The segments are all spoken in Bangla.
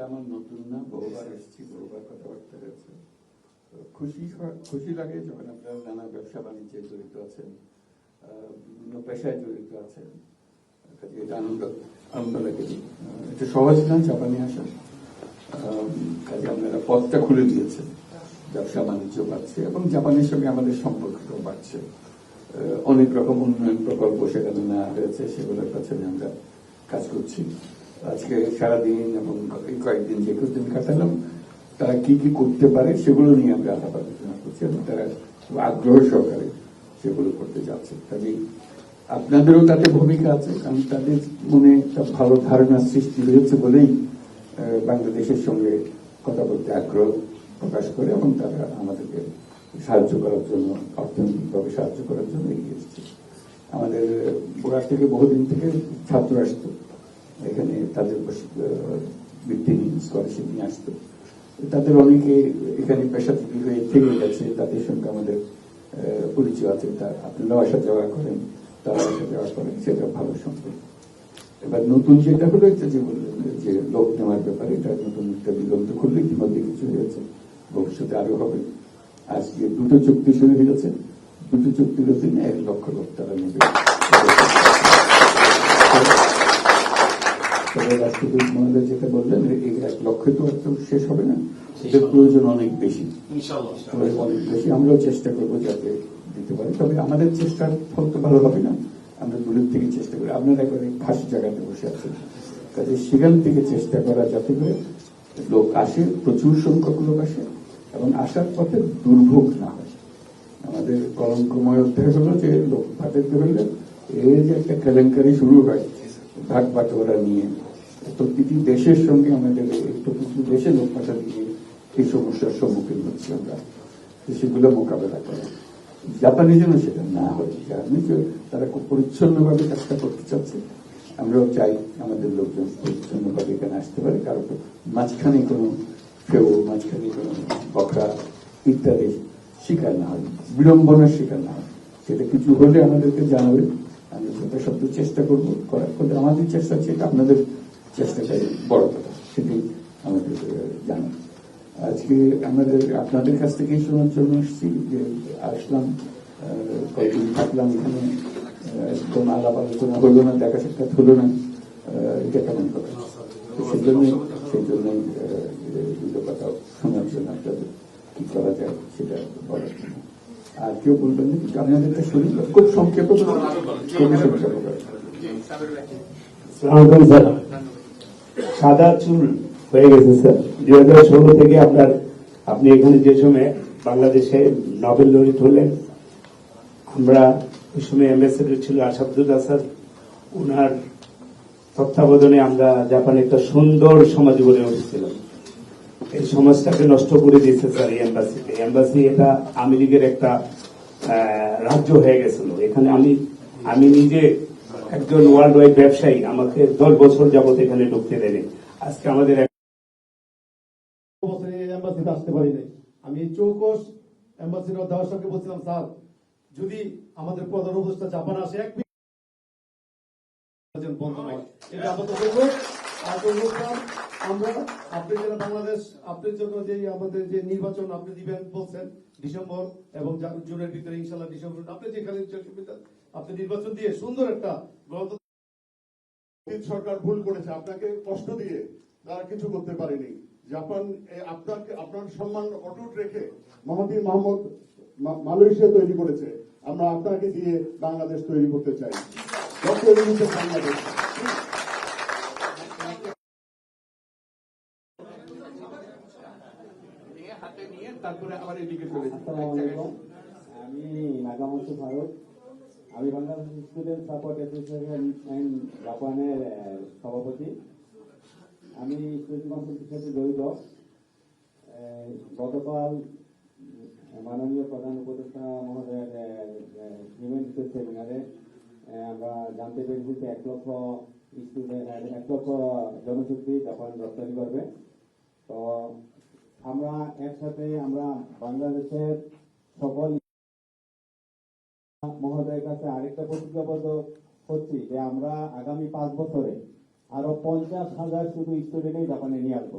এটা আমার নতুন না, বহুবার এসেছি, বহুবার কথাবার্তা হয়েছে। খুশি খুশি লাগে যখন আপনারা নানা ব্যবসা বাণিজ্যে জড়িত আছেন বিভিন্ন পেশায় জড়িত আছেন। এটা আনন্দ আনন্দ লাগে। এটা সহজ না, জাপানে আসা। কাজে আপনারা পথটা খুলে দিয়েছেন। ব্যবসা বাণিজ্য বাড়ছে এবং জাপানের সঙ্গে আমাদের সম্পর্কটাও বাড়ছে। অনেক রকম উন্নয়ন প্রকল্প সেখানে নেওয়া হয়েছে, সেগুলোর পেছনে আমরা কাজ করছি। আজকে সারাদিন এবং কয়েকদিন যে দিন কাটালাম, তারা কি কি করতে পারে সেগুলো নিয়ে আমরা আলাপ আলোচনা করছি এবং তারা আগ্রহ সহকারে সেগুলো করতে যাচ্ছে। কাজেই আপনাদেরও তাতে ভূমিকা আছে, কারণ তাদের মনে একটা ভালো ধারণা সৃষ্টি হয়েছে বলেই বাংলাদেশের সঙ্গে কথা বলতে আগ্রহ প্রকাশ করে এবং তারা আমাদেরকে সাহায্য করার জন্য, অর্থনৈতিকভাবে সাহায্য করার জন্য এগিয়ে এসেছে। আমাদের গোড়া থেকে বহুদিন থেকে ছাত্র আসতো এখানে তাদের নিয়ে স্কলারশিপ নিয়ে আসতো। তাদের অনেকে এখানে পেশাজীবী হয়ে থেকে গেছে, তাদের সঙ্গে আমাদের পরিচয় আছে। তা আপনারাও আসা যাওয়া করেন তারা আসা যাওয়া করেন, সেটা ভালো সম্পর্ক। এবার নতুন যেটা হলো যে বললেন যে লোক নেওয়ার ব্যাপারে, এটা নতুন একটা দিগন্ত খুললে ইতিমধ্যে কিছু হয়েছে ভবিষ্যতে আরও হবে। আজকে দুটো চুক্তি শুরু হয়ে গেছে। দুটো চুক্তির অধীনে এক লক্ষ লোক তারা নেবে। তবে রাষ্ট্রপতি মহোদয় যেটা বললেন এই এক লক্ষ্যে তো শেষ হবে না। এদের প্রয়োজন অনেক বেশি। অনেক বেশি। আমরাও চেষ্টা করব যাতে দিতে পারি। তবে আমাদের চেষ্টার ফল তো ভালো হবে না। আমরা দূরের থেকে চেষ্টা করি। আপনারা একবারে খাস জায়গাতে বসে আছেন। কাজে সেখান থেকে চেষ্টা করা যাতে করে লোক আসে প্রচুর সংখ্যক লোক আসে এবং আসার পথে দুর্ভোগ না হয়। আমাদের কলঙ্কময় অধ্যায় হলো যে লোক ভাটের হইলে এই যে একটা কেলেঙ্কারি শুরু হয়। ভাগ বাটোয়ারা নিয়ে। প্রতিটি দেশের সঙ্গে আমাদের এই প্রতিটি দেশে লোক পাঠা দিয়ে এই সমস্যার সম্মুখীন হচ্ছি আমরা। সেগুলো মোকাবেলা করা। জাপানে যেন সেটা না হয় যে তারা খুব পরিচ্ছন্নভাবে কাজটা করতে চাচ্ছে। আমরাও চাই আমাদের লোকজন পরিচ্ছন্নভাবে এখানে আসতে পারে। কারও মাঝখানে কোনো কেউ মাঝখানে কোনো বকরা ইত্যাদি শিকার না হয়, বিড়ম্বনার শিকার না হয়। সেটা কিছু হলে আমাদেরকে জানাবে আমরা যথাসাধ্য চেষ্টা করব। করার ফলে আমাদের চেষ্টা সেটা আপনাদের চেষ্টাটাই বড় কথা সেটাই আমাদের জানা। আজকে আমাদের, আপনাদের কাছ থেকেই শোনার জন্য এসেছি যে আসলাম কয়েকদিন থাকলাম এখানে কোনো আলাপ আলোচনা হলো না, দেখা সাক্ষাৎ হলো না এটা কেমন কথা? তো সেই জন্যই দুটো কথা শোনার জন্য আপনাদের কি করা যায় সেটা বলার জন্য। আর কেউ বলবেন না, কিন্তু আপনাদের শরীর খুব সংক্ষেপে। খুবই সংক্ষেপে সাদা চুল হয়ে গেছে, স্যার। দুই হাজার ষোলো থেকে আপনার, আপনি এখানে যে সময় বাংলাদেশে নোবেল লরিট হলেন, আমরা ওই সময় অ্যাম্বাসেডর ছিল আসাদুল্লাহ স্যার। ওনার তত্ত্বাবধানে আমরা জাপানে একটা সুন্দর সমাজ গড়ে উঠেছিলাম। এই সমাজটাকে নষ্ট করে দিয়েছে স্যার এই এম্বাসিতে এম্বাসি এটা লীগের একটা রাজ্য হয়ে গেছিল। এখানে আমি আমি নিজে একজন ওয়ার্ল্ড ওয়াইড ব্যবসায়ী আমাকে দশ বছর যাবত এখানে ঢুকতে দেয়নি। আজকে আমাদের আসতে পারি নাই আমি বলছিলাম, স্যার, যদি আমাদের প্রধান জাপান আসে, এক আপনি বাংলাদেশ আপনার জন্য যে আমাদের যে নির্বাচন আপনি বলছেন, ডিসেম্বর এবং জুনের ভিতরে ইনশাল্লাহ ডিসেম্বর, আপনি যেখানে আপনি নির্বাচন দিয়ে সুন্দর একটা গণতন্ত্র সরকার ভুল করেছে। আপনাকে কষ্ট দিয়ে তারা কিছু করতে পারেনি। জাপান আপনাকে আপনার সম্মান অটুট রেখে মহাদির মোহাম্মদ মা- মালয়েশিয়া তৈরি করেছে। আমরা আপনাকে দিয়ে বাংলাদেশ তৈরি করতে চাই। বাংলাদেশ। তারপরে আবার এদিকে চলে আমি নাগামতো ভারত। আমি Bangladesh student support association and জাপানের সভাপতি। আমি স্টুডেন্ট কাউন্সিলের সাথে জড়িত গতকাল মাননীয় প্রধান উপদেষ্টা মহোদয়ের নিবেদিত সেমিনারে আহ, আমরা জানতে পেরেছি এক লক্ষ স্টুডেন্ট এক লক্ষ জনশক্তি জাপান রপ্তানি করবে। তো আমরা একসাথে আমরা বাংলাদেশের সকল মহোদয়ের কাছে আরেকটা প্রতিজ্ঞাবদ্ধ হচ্ছি যে আমরা আগামী পাঁচ বছরে আরও পঞ্চাশ হাজার শুধু স্টুডেন্টই জাপানে নিয়ে আসব।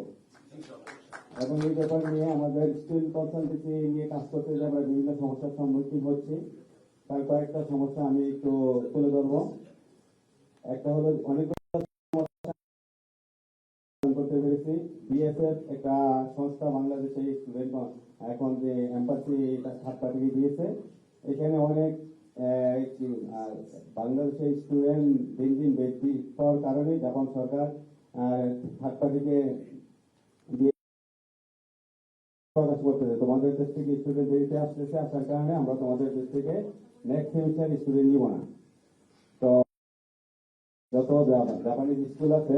এবং এই ব্যাপার নিয়ে আমাদের স্টুডেন্ট কনসালটেন্সি নিয়ে কাজ করতে গিয়ে আমরা বিভিন্ন সমস্যার সম্মুখীন হচ্ছি। তার কয়েকটা সমস্যা আমি একটু তুলে ধরবো। একটা হলো অনেক করতে পেরেছি। বিএসএফ একটা সংস্থা বাংলাদেশে স্টুডেন্ট এখন যে এম্বাসি থার্ড পার্টি দিয়েছে। এখানে অনেক বাংলাদেশের স্টুডেন্ট দিন দিন বৃদ্ধি পাওয়ার কারণে জাপান সরকার থার্ড পার্টিকে প্রকাশ তোমাদের দেশ থেকে স্টুডেন্ট বেরিয়ে আসতেছে, আসার কারণে আমরা তোমাদের দেশ থেকে নেক্সট সেমিস্টার স্টুডেন্ট নিব না। তো যত জাপানিজ স্কুল আছে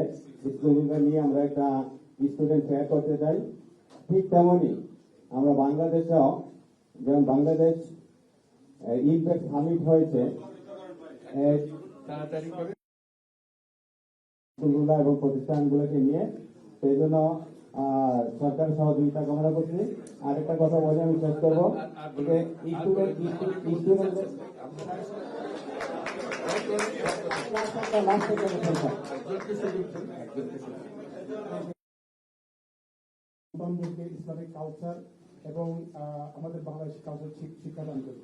স্কুলগুলো নিয়ে আমরা একটা স্টুডেন্ট ফেয়ার করতে চাই। ঠিক তেমনই আমরা বাংলাদেশেও, যেমন বাংলাদেশ ইম্প্যাক্ট সামিট হয়েছে স্কুলগুলো এবং প্রতিষ্ঠানগুলোকে নিয়ে সেই জন্য আহ, সরকারের সহযোগিতা কামনা করছি। আরেকটা কথা বলে আমি শেষ করব। ইসলামিক কালচার এবং আহ, আমাদের বাংলাদেশ কালচার শিক্ষাদান করি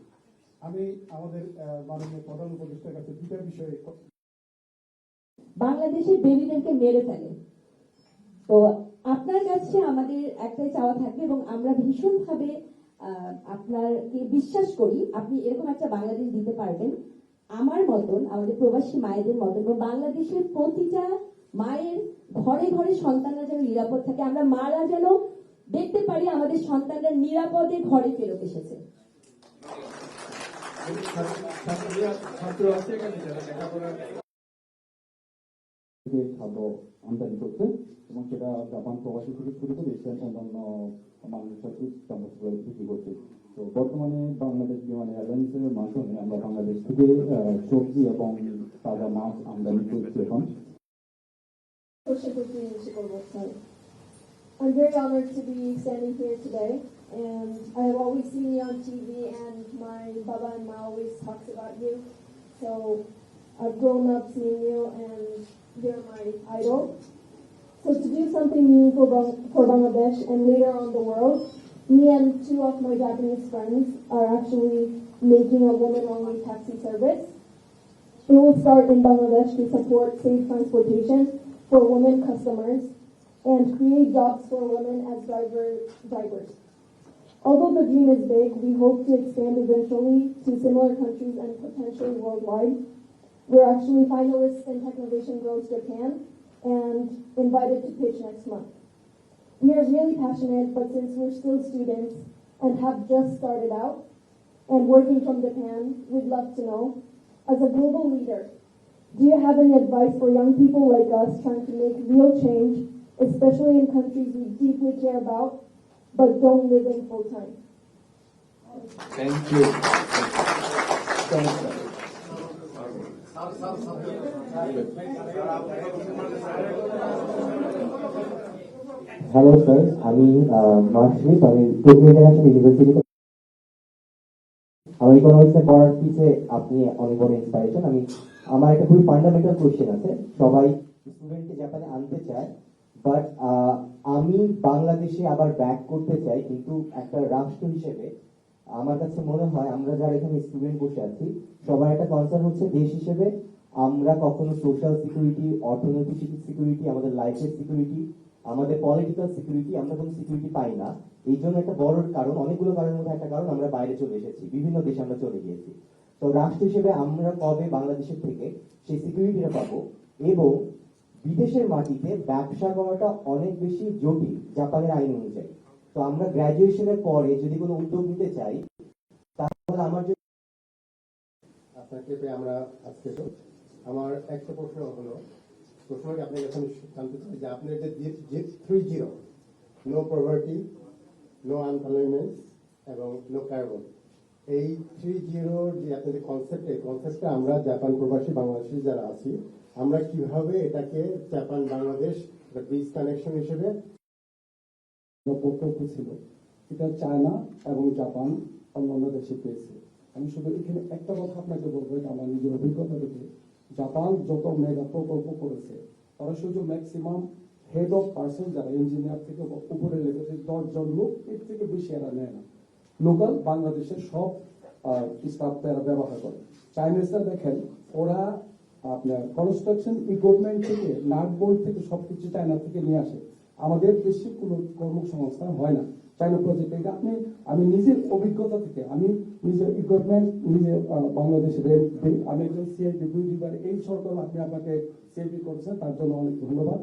আমি আমাদের মাননীয় প্রধান উপদেষ্টার কাছে দুটা বিষয়ে বাংলাদেশে বেবিদেরকে মেরে ফেলে। তো আপনার কাছে আমাদের একটাই চাওয়া থাকবে এবং আমরা ভীষণভাবে আপনাকে বিশ্বাস করি, আপনি এরকম একটা বাংলাদেশ দিতে পারবেন। আমার মতন, আমাদের প্রবাসী মায়েদের মতন, এবং বাংলাদেশের প্রতিটা মায়ের ঘরে ঘরে সন্তানরা যেন নিরাপদ থাকে। আমরা মারা যেন দেখতে পারি আমাদের সন্তানরা নিরাপদে ঘরে ফেরত এসেছে ছাত্রীরা ছাত্র আছে এখানে যারা লেখাপড়া থেকে এবং সেটা জাপান প্রবাসী থেকে শুরু তো বর্তমানে বাংলাদেশ বিমান এয়ারলাইন্সের মাধ্যমে আমরা বাংলাদেশ থেকে সবজি এবং তাজা মাছ আমদানি করছি এখন. I'm very honored to be standing here today, and I have always seen you on TV, and my Baba and Ma always talks about you. So I've grown up seeing you, and you're my idol. So to do something meaningful for Bangladesh and later on the world, me and two of my Japanese friends are actually making a woman-only taxi service. It will start in Bangladesh to support safe transportation for women customers and create jobs for women as driver drivers. Although the dream is big, we hope to expand eventually to similar countries and potentially worldwide. We're actually finalists in Technovation Girls Japan and invited to pitch next month. We are really passionate, but since we're still students and have just started out and working from Japan, we'd love to know, as a global leader, do you have any advice for young people like us trying to make real change, especially in countries we deeply care about, but don't live in full time? Thank you hello sir আমি মার্কশিপ আমি টোকিও ইন্টারন্যাশনাল ইউনিভার্সিটিতে আমার ইকোনমিক্সে পড়ার পিছে আপনি অনেক বড় ইন্সপাইরেশন আমি আমার একটা খুবই ফান্ডামেন্টাল কোশ্চেন আছে। সবাই স্টুডেন্টকে জাপানে আনতে চায়। বাট আমি বাংলাদেশে আবার ব্যাক করতে চাই, কিন্তু একটা রাষ্ট্র হিসেবে আমার কাছে মনে হয় আমরা যারা এখানে স্টুডেন্ট বসে আছি সবার একটা কনসার্ন হচ্ছে দেশ হিসেবে। আমরা কখনো সোশ্যাল সিকিউরিটি অর্থনৈতিক সিকিউরিটি আমাদের লাইফের সিকিউরিটি আমাদের পলিটিক্যাল সিকিউরিটি আমরা কোনো সিকিউরিটি পাই না। এই জন্য একটা বড় কারণ, অনেকগুলো কারণের মধ্যে একটা কারণ, আমরা বাইরে চলে এসেছি, বিভিন্ন দেশে আমরা চলে গিয়েছি। তো রাষ্ট্র হিসেবে আমরা কবে বাংলাদেশের থেকে সেই সিকিউরিটিটা পাবো? এবং বিদেশের মাটিতে ব্যবসা করাটা অনেক বেশি জটিল, জাপানের আইন অনুযায়ী। তো আমরা গ্রাজুয়েশনের পরে যদি কোনো উদ্যোগ নিতে চাই, তাহলে আমার জন্য আপনাকে আমরা আজকে আমার একটা প্রশ্ন হলো, প্রশ্নটি আপনার কাছে জানতে চাই যে আপনার যে three zero no poverty no unemployment এবং নো কার্বন এই থ্রি জিরোর যে আপনাদের কনসেপ্ট এই কনসেপ্টটা আমরা জাপান প্রবাসী, বাংলাদেশি যারা আছি আমরা কীভাবে এটাকে জাপান, বাংলাদেশ ব্রিজ কানেকশন হিসেবে প্রকল্প ছিল, এটা চায়না এবং জাপান অন্যান্য দেশে পেয়েছে। আমি শুধু এখানে একটা কথা আপনাকে বলব, এটা আমার নিজের অভিজ্ঞতা থেকে। জাপান যত মেগা প্রকল্প করেছে, তারা শুধু ম্যাক্সিমাম হেড অফ পার্সন যারা ইঞ্জিনিয়ার থেকে উপরে লেগেছে দশজন লোক এর থেকে বেশি এরা নেয় না। লোকাল বাংলাদেশের সব স্টাফ এরা ব্যবহার করে। চাইনিজরা দেখেন, ওরা আপনার কনস্ট্রাকশন ইকুইপমেন্ট থেকে নাট বোল্ট থেকে সবকিছু চায়না থেকে নিয়ে আসে। আমাদের দেশে কোনো কর্মসংস্থান হয় না। চায়না প্রজেক্ট এটা আপনি, আমি নিজের অভিজ্ঞতা থেকে, আমি নিজের ইকুইপমেন্ট নিজে বাংলাদেশে দিই আমি একজন সিআইপি দুই দুইবার এই সরকার আপনি আমাকে সিআইপি করেছেন, তার জন্য অনেক ধন্যবাদ।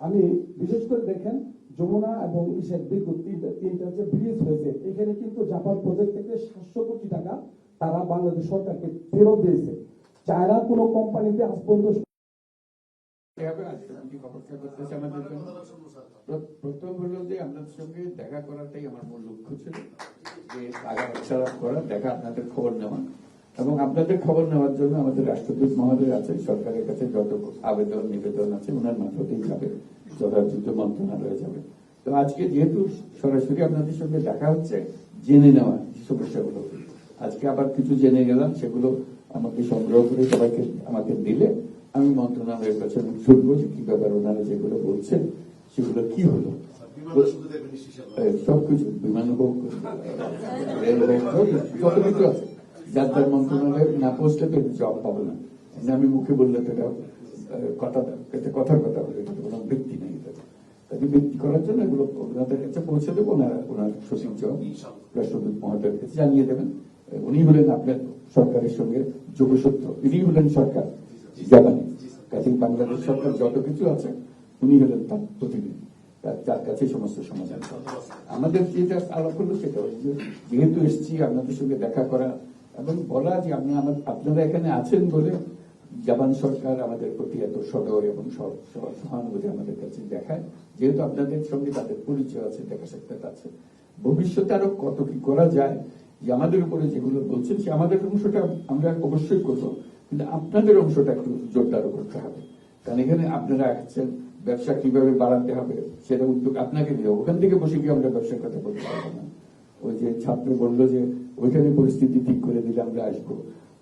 আমি, বিশেষ করে দেখেন, যমুনা এবং ইসের বিদ্যুৎ তিনটা তিনটা যে ব্রিজ হয়েছে। এখানে কিন্তু জাপান প্রজেক্ট থেকে সাতশো কোটি টাকা তারা বাংলাদেশ সরকারকে ফেরত দিয়েছে। চায়না কোনো কোম্পানিতে আজ পর্যন্ত প্রথম হলো যে আপনাদের সঙ্গে দেখা করাটাই আমার মূল লক্ষ্য ছিল, যে আলাপ করা, দেখা আপনাদের খবর নেওয়া। এবং আপনাদের খবর নেওয়ার জন্য আমাদের রাষ্ট্রদূত মহোদয় আছে, সরকারের কাছে যত আবেদন, নিবেদন আছে, ওনার মাধ্যমেই যাবে যথাযথ মন্ত্রণালয়ে যাবে। তো আজকে যেহেতু সরাসরি আপনাদের সঙ্গে দেখা হচ্ছে, জেনে নেওয়া সমস্যাগুলো, আজকে আবার কিছু জেনে গেলাম, সেগুলো আমাকে সংগ্রহ করে সবাইকে আমাকে দিলে আমি মন্ত্রণালয়ের কাছে আমি শুনব যে কি ব্যাপার ওনারা যেগুলো বলছেন সেগুলো কি হলো। সবকিছু বিমান হোক রেল হোক যত কিছু আছে। যার যার মন্ত্রণালয়ে না পৌঁছলে তো জব পাবো না। আমি মুখে বললে তো কথা এটা কথার কথা বলে কোনো বৃত্তি নেই। তাকে বৃত্তি করার জন্য এগুলো ওনাদের কাছে পৌঁছে দেবো ওনারা ওনার সচিব রাষ্ট্রদূত মহোদয়ের কাছে জানিয়ে দেবেন। উনি হলেন আপনার সরকারের সঙ্গে যোগসূত্র ইনি হলেন সরকার জাপানি। কাজে বাংলাদেশ সরকার যত কিছু আছে উনি হলেন তার প্রতিনিধি। তার কাছে সমস্ত সমাধান। আমাদের যেটা আলাপ সেটা হচ্ছে যেহেতু এসছি আপনাদের সঙ্গে দেখা করা এবং বলা যে আপনি আমার- আপনারা এখানে আছেন বলে জাপান সরকার আমাদের প্রতি এত সদয় এবং সহ- সহ- সহানুভূতি আমাদের কাছে দেখায়। যেহেতু আপনাদের সঙ্গে তাদের পরিচয় আছে দেখা সাক্ষাৎ আছে। ভবিষ্যতে আরও কত কি করা যায় যে আমাদের উপরে যেগুলো বলছেন সে আমাদের অংশটা আমরা অবশ্যই করব কিন্তু আপনাদের অংশটা একটু জোরদার করতে হবে। কারণ এখানে আপনারা আছেন ব্যবসা কীভাবে বাড়াতে হবে সেটা উদ্যোগ আপনাকে নিয়ে ওখান থেকে বসে গিয়ে আমরা ব্যবসার কথা বলতে পারব না। ওই যে ছাত্র বলল যে ওইখানে পরিস্থিতি ঠিক করে দিলে আমরা আসব।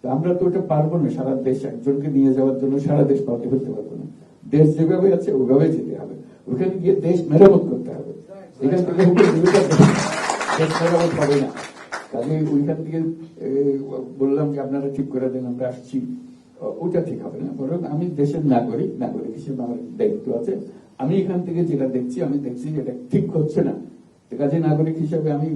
তো আমরা তো ওটা পারব না। সারা দেশ একজনকে নিয়ে যাওয়ার জন্য সারা দেশ পাল্টে ফেলতে পারব না। দেশ যেভাবে আছে ওইভাবে যেতে হবে। ওইখানে গিয়ে দেশ মেরামত করতে হবে। এখান থেকে দেশ মেরামত হবে না। কাজে ওইখান থেকে বললাম যে আপনারা ঠিক করে দেন, আমরা আসছি। ওটা ঠিক হবে না। বরং আমি দেশের নাগরিক নাগরিক হিসেবে আমার দায়িত্ব আছে। আমি এখান থেকে যেটা দেখছি, আমি দেখছি এটা ঠিক হচ্ছে না। কাজে নাগরিক হিসেবে আমি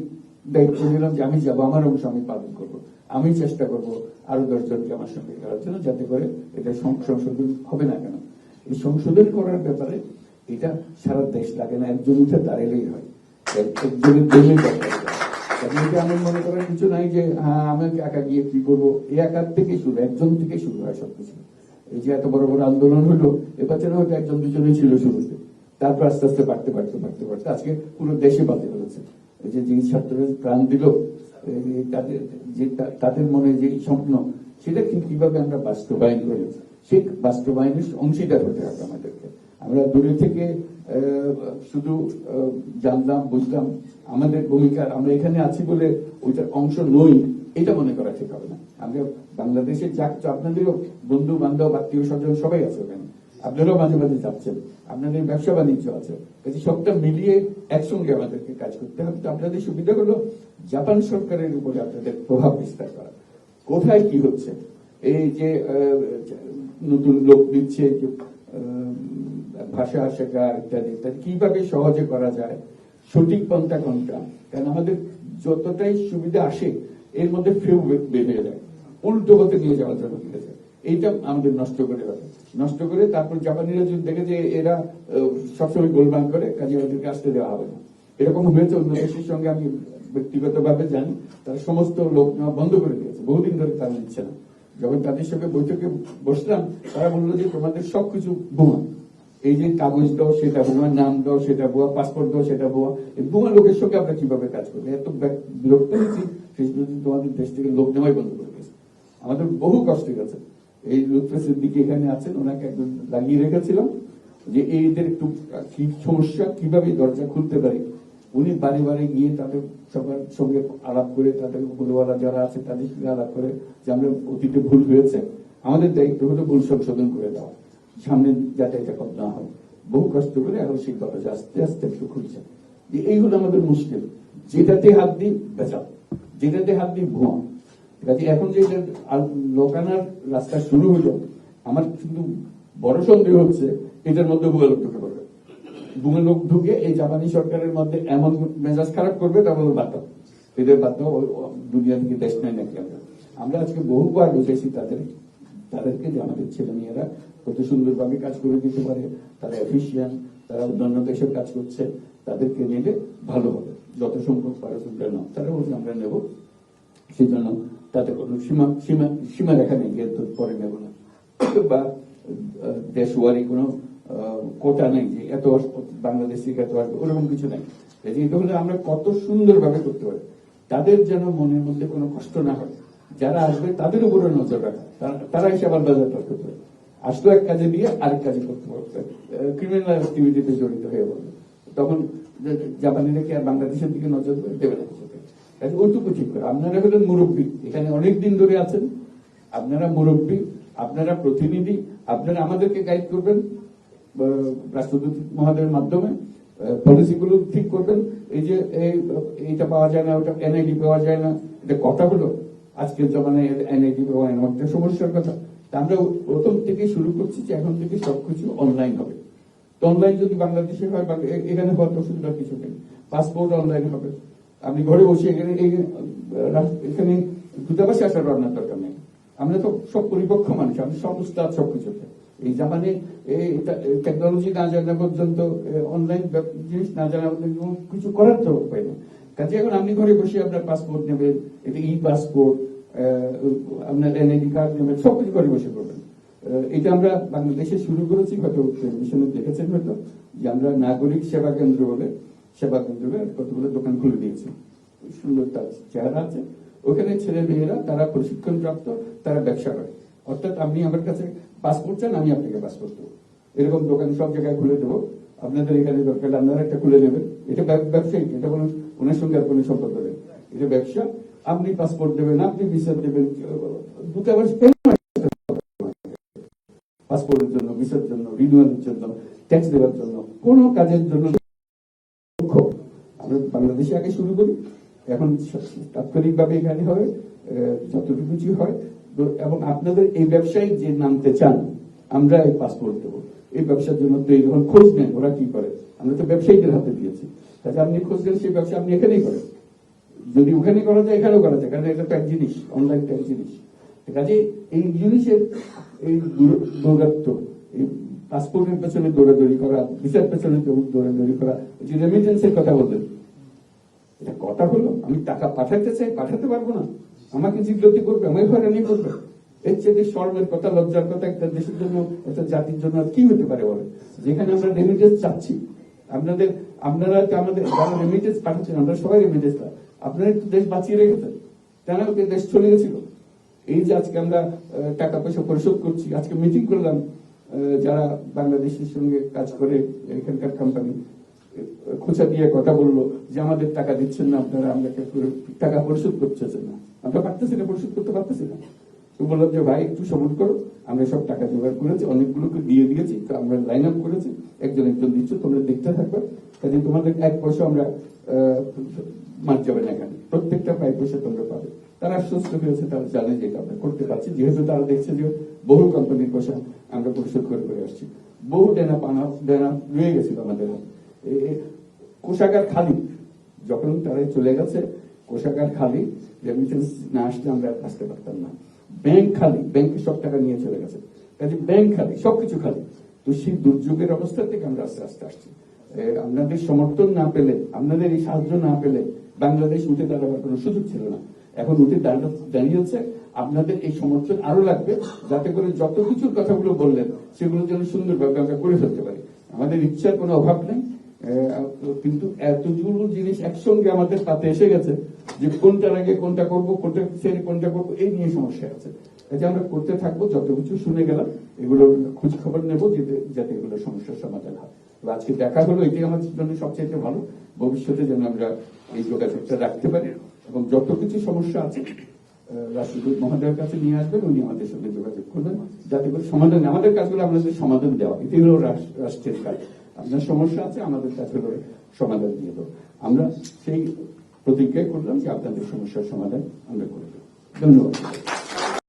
দায়িত্ব নিলাম যে আমি যাব, আমার অংশ আমি পালন করব। আমি চেষ্টা করব আরও দশজনকে আমার সঙ্গে করার জন্য, যাতে করে এটা সংশোধন হবে না কেন। এই সংশোধন করার ব্যাপারে এটা সারা দেশ লাগে না, একজন উঠে দাঁড়ালেই হয়। একজনের জন্যই দরকার। এটা আমি মনে করার কিছু নাই যে হ্যাঁ আমি একা গিয়ে কি করব? এই একার থেকে শুরু, একজন থেকে শুরু হয় সবকিছু। এই যে এত বড় বড় আন্দোলন হলো এ পেছনে হয়তো একজন দুজনেই ছিল শুরুতে। তারপর আস্তে আস্তে বাড়তে বাড়তে বাড়তে বাড়তে, আজকে পুরো দেশে বাড়তে এই যে যে ছাত্ররা প্রাণ দিল তাদের, যে তাদের মনে যে স্বপ্ন, সেটা কি- কীভাবে আমরা বাস্তবায়ন করি? সেই বাস্তবায়নের অংশীদার হতে হবে আমাদেরকে। আমরা দূরে থেকে শুধু জানলাম, বুঝলাম আমাদের ভূমিকা আমরা এখানে আছি বলে ওইটার অংশ নই, এটা মনে করা ঠিক হবে না। আমরা বাংলাদেশে যাক আপনাদেরও বন্ধু বান্ধব, আত্মীয় স্বজন সবাই আছে ওখানে। আপনারাও মাঝে মাঝে যাচ্ছেন, আপনাদের ব্যবসা বাণিজ্য আছে। কাজে সবটা মিলিয়ে একসঙ্গে আমাদেরকে কাজ করতে হবে। তো আপনাদের সুবিধা হলো জাপান সরকারের উপরে আপনাদের প্রভাব বিস্তার করা। কোথায় কি হচ্ছে? এই যে নতুন লোক দিচ্ছে ভাষা শেখা, ইত্যাদি ইত্যাদি, কীভাবে সহজে করা যায়? সঠিক পন্থা কোনটা? কারণ আমাদের যতটাই সুবিধা আসে, এর মধ্যে ফেউ হয়ে যায়। উল্টো পথে নিয়ে জন্য ফিরেছে এইটা আমাদের নষ্ট করে নষ্ট করে তারপর জাপানিরা যদি দেখে যে এরা সবসময় গোলমাল করে, কাজে ওদেরকে আসতে দেওয়া হবে না। এরকম হয়েছে, অন্য দেশের সঙ্গে আমি ব্যক্তিগতভাবে জানি। তারা সমস্ত লোক নেওয়া বন্ধ করে দিয়েছে। বহুদিন ধরে তারা নিচ্ছে না। যখন তাদের সঙ্গে বৈঠকে বসলাম, তারা বলল যে তোমাদের সবকিছু বোমা। এই যে কাগজ দাও, সেটা বোমা, নাম দাও, সেটা বোয়া পাসপোর্ট দাও, সেটা এই বোমা লোকের সঙ্গে আমরা কীভাবে কাজ করব এত বিরক্ত হয়েছি সেই তোমাদের দেশ থেকে লোক নেওয়াই বন্ধ করে দিয়েছে। আমাদের বহু কষ্ট গেছে। এই লুৎফে সিদ্দিকি এখানে আছেন, ওনাকে একদম লাগিয়ে রেখেছিলাম যে এইদের একটু কি সমস্যা, কীভাবে দরজা খুলতে পারে? উনি বাড়ি বাড়ি গিয়ে তাদের সবার সঙ্গে আলাপ করে, তাদের ভুলওয়ালা যারা আছে তাদের সঙ্গে আলাপ করে যে আমরা অতীতে ভুল হয়েছে। আমাদের দায়িত্ব হলো ভুল সংশোধন করে দেওয়া। সামনে যাতে এটা কম না হয়। বহু কষ্ট করে এখন সেই দরজা আস্তে আস্তে একটু খুলছে। যে এই আমাদের মুশকিল। যেটাতে হাত দিই বেচা যেটাতে হাত দিই, ভুয়া। কাজে এখন যে লোকানার রাস্তা শুরু হলো, আমার কিন্তু বড় সন্দেহ হচ্ছে, এটার মধ্যে ভুয়া লোক ঢুকে পড়বে। ভুয়া লোক ঢুকে এই জাপানি সরকারের মধ্যে এমন মেজাজ খারাপ করবে, তা বলো দাও। এদের বাধ্য দুনিয়া থেকে দেশ নেয় নাকি আমরা? আজকে বহুবার বুঝেছি তাদের, তাদেরকে যে আমাদের ছেলে মেয়েরা কত সুন্দরভাবে কাজ করে দিতে পারে, তারা এফিসিয়েন্ট তারা অন্যান্য দেশের কাজ করছে, তাদেরকে নিলে ভালো হবে। যত সংখ্যক পারে নাও। তারা বলছে আমরা নেব। সেই জন্য তাতে কোনো সীমা সীমা সীমা রেখা নেই যে পরে নেব না। বা দেশওয়ারি কোনো কোটা নেই যে এত বাংলাদেশ থেকে এত আসবে, ওরকম কিছু নেই। এটা হলে আমরা কত সুন্দরভাবে করতে পারি। তাদের যেন মনের মধ্যে কোনো কষ্ট না হয়। যারা আসবে তাদের উপরে নজর রাখা। তারা- আবার বাজার করতে পারে। আসলো এক কাজে দিয়ে আরেক কাজে করতে পারবে ক্রিমিনাল অ্যাক্টিভিটিতে জড়িত হয়ে বলবে তখন জাপানিরা কি আর বাংলাদেশের দিকে নজর দেবে? না ওইটুকু ঠিক করে। আপনারা হলেন মুরব্বী। এখানে অনেক দিন ধরে আছেন। আপনারা মুরব্বী, আপনারা প্রতিনিধি, আপনারা আমাদেরকে গাইড করবেন রাষ্ট্রদূত মহোদয়ের মাধ্যমে পলিসিগুলো ঠিক করবেন। এই যে, এই- এইটা পাওয়া যায় না, ওটা এনআইডি পাওয়া যায় না। এটা কথা হলো আজকের জমানায় এনআইডি পাওয়া যায় না। সমস্যার কথা। আমরা প্রথম থেকে শুরু করছি যে এখন থেকে সবকিছু অনলাইন হবে। তো অনলাইন যদি বাংলাদেশে হয় বা এখানে হওয়ার অসুবিধার কিছু নেই। পাসপোর্ট অনলাইন হবে। আপনি ঘরে বসে এখানে এখানে দূতাবাসে আসার আপনার দরকার নেই। আমরা তো সব পরিপক্ষ মানুষ আমি সব উস্তাদ সব কিছুতে এই জামানে এই টেকনোলজি না জানা পর্যন্ত অনলাইন জিনিস না জানা কিছু করার তো উপায় নেই। কাজে এখন আপনি ঘরে বসে আপনার পাসপোর্ট নেবেন এটা ই পাসপোর্ট আপনার এনআইডি কার্ড নেবেন সবকিছু ঘরে বসে করবেন। এটা আমরা বাংলাদেশে শুরু করেছি, হয়তো টেলিভিশনে দেখেছেন হয়তো, যে আমরা নাগরিক সেবা কেন্দ্র বলে সেবা কেন্দ্রে কতগুলো দোকান খুলে দিয়েছি। সুন্দর তার চেহারা আছে। ওখানে ছেলে মেয়েরা, তারা প্রশিক্ষণ প্রাপ্ত তারা ব্যবসা করে। অর্থাৎ আপনি আমার কাছে পাসপোর্ট চান, আমি আপনাকে পাসপোর্ট দেবো। এরকম দোকান সব জায়গায় খুলে দেবো। আপনাদের এখানে দরকার আপনারা একটা খুলে নেবেন। এটা ব্যব- ব্যবসায়িক, এটা কোনো ওনার সঙ্গে আর কোনো সম্পর্ক নেই। এটা ব্যবসা। আপনি পাসপোর্ট দেবেন আপনি ভিসা দেবেন দূতাবাস পাসপোর্টের জন্য ভিসার জন্য রিনিউয়ালের জন্য ট্যাক্স দেওয়ার জন্য কাজের জন্য আমরা বাংলাদেশে আগে শুরু করি এখন তাৎক্ষণিকভাবে এখানে আহ, যতটুকু হয়। এবং আপনাদের এই ব্যবসায়ী যে নামতে চান আমরা এই পাসপোর্ট দেবো। এই ব্যবসার জন্য এই যখন খোঁজ নেন ওরা কি করে? আমরা তো ব্যবসায়ীদের হাতে দিয়েছি। কাজে আপনি খোঁজ নেন সেই ব্যবসা আপনি এখানেই করেন। যদি ওখানে করা যায়, এখানেও করা যায়, কারণ এটা তো এক জিনিস অনলাইন এক জিনিস। কাজে এই জিনিসের এই দৌরাত্ম এই পাসপোর্টের পেছনে দৌড়াদৌড়ি করা ভিসার পেছনে দৌড়াদৌড়ি করা যে রেমিটেন্সের কথা বললেন, এটা কথা হলো, আমি টাকা পাঠাতে চাই, পাঠাতে পারব না। আমাকে জিজ্ঞাসা করবে, আমায় হয়রানি করবে। এর চেয়ে শর্মের কথা, লজ্জার কথা, একটা দেশের জন্য, একটা জাতির জন্য কি হতে পারে বলে যেখানে আমরা রেমিটেন্স চাচ্ছি, আপনাদের, আপনারা আমাদের যারা রেমিটেন্স পাঠাচ্ছেন, আমরা সবাই রেমিটেন্স আপনারা একটু দেশ বাঁচিয়ে রেখেছেন। কেন? ওকে দেশ চলে গেছিল। এই যে আজকে আমরা টাকা পয়সা পরিশোধ করছি, আজকে মিটিং করলাম যারা বাংলাদেশের সঙ্গে কাজ করে এখানকার কোম্পানি খোঁচা দিয়ে কথা বলল যে আমাদের টাকা দিচ্ছেন না আপনারা, আমরা টাকা পরিশোধ করতেছেন না? আমরা পারতেছি না, পরিশোধ করতে পারতেছি না। তো বললাম যে, ভাই, একটু সময় করো, আমরা সব টাকা জোগাড় করেছি, অনেকগুলোকে দিয়ে দিয়েছি, তো আমরা লাইন আপ করেছি, একজন একজন দিচ্ছ, তোমরা দেখতে থাকবে। কাজে তোমাদের এক পয়সা আমরা মার যাবে না এখানে প্রত্যেকটা পাই পয়সা তোমরা পাবে। তারা আশ্বস্ত হয়েছে, তারা জানে যে আমরা করতে পারছি। যেহেতু তারা দেখছে যে বহু কোম্পানির পয়সা আমরা পরিশোধ করে করে আসছি। বহু ডেনা পানা ডেনা রয়ে গেছিল আমাদের কোষাগার খালি। যখন তারা চলে গেছে কোষাগার খালি রেমিটেন্স না আসলে আমরা আসতে পারতাম না। ব্যাংক খালি ব্যাংকে সব টাকা নিয়ে চলে গেছে। কাজে ব্যাংক খালি, সবকিছু খালি। তো সেই দুর্যোগের অবস্থা থেকে আমরা আস্তে আস্তে আসছি। আপনাদের সমর্থন না পেলে, আপনাদের এই সাহায্য না পেলে বাংলাদেশ উঠে দাঁড়াবার কোনো সুযোগ ছিল না। এখন উঠে দাঁড়িয়েছে আপনাদের এই সমর্থন আরও লাগবে, যাতে করে যত কিছুর কথাগুলো বললেন, সেগুলো যেন সুন্দরভাবে আমরা করে ফেলতে পারি। আমাদের ইচ্ছার কোনো অভাব নেই কিন্তু এতগুলো জিনিস একসঙ্গে আমাদের পাতে এসে গেছে যে কোনটার আগে কোনটা করব, কোনটা ছেড়ে কোনটা করব, এই নিয়ে সমস্যা আছে। কাজে আমরা করতে থাকব, যত কিছু শুনে গেলাম, এগুলো খোঁজ খবর নেব, যাতে এগুলো সমস্যার সমাধান হয়। আজকে দেখা হলো, এটাই আমার জন্য সবচেয়ে ভালো। ভবিষ্যতে যেন আমরা এই যোগাযোগটা রাখতে পারেন এবং যত কিছু সমস্যা আছে রাষ্ট্রদূত মহোদয়ের কাছে নিয়ে আসবেন, উনি আমাদের সঙ্গে যোগাযোগ করবেন, যাতে করে সমাধান আমাদের কাজগুলো আপনাদের সমাধান দেওয়া। এটি হলো রাষ্ট্রের কাজ। আপনার সমস্যা আছে, আমাদের কাছে হলো সমাধান দিয়ে দেবো আমরা সেই প্রতিজ্ঞায় করলাম যে আপনাদের সমস্যার সমাধান আমরা করে দেবো। ধন্যবাদ।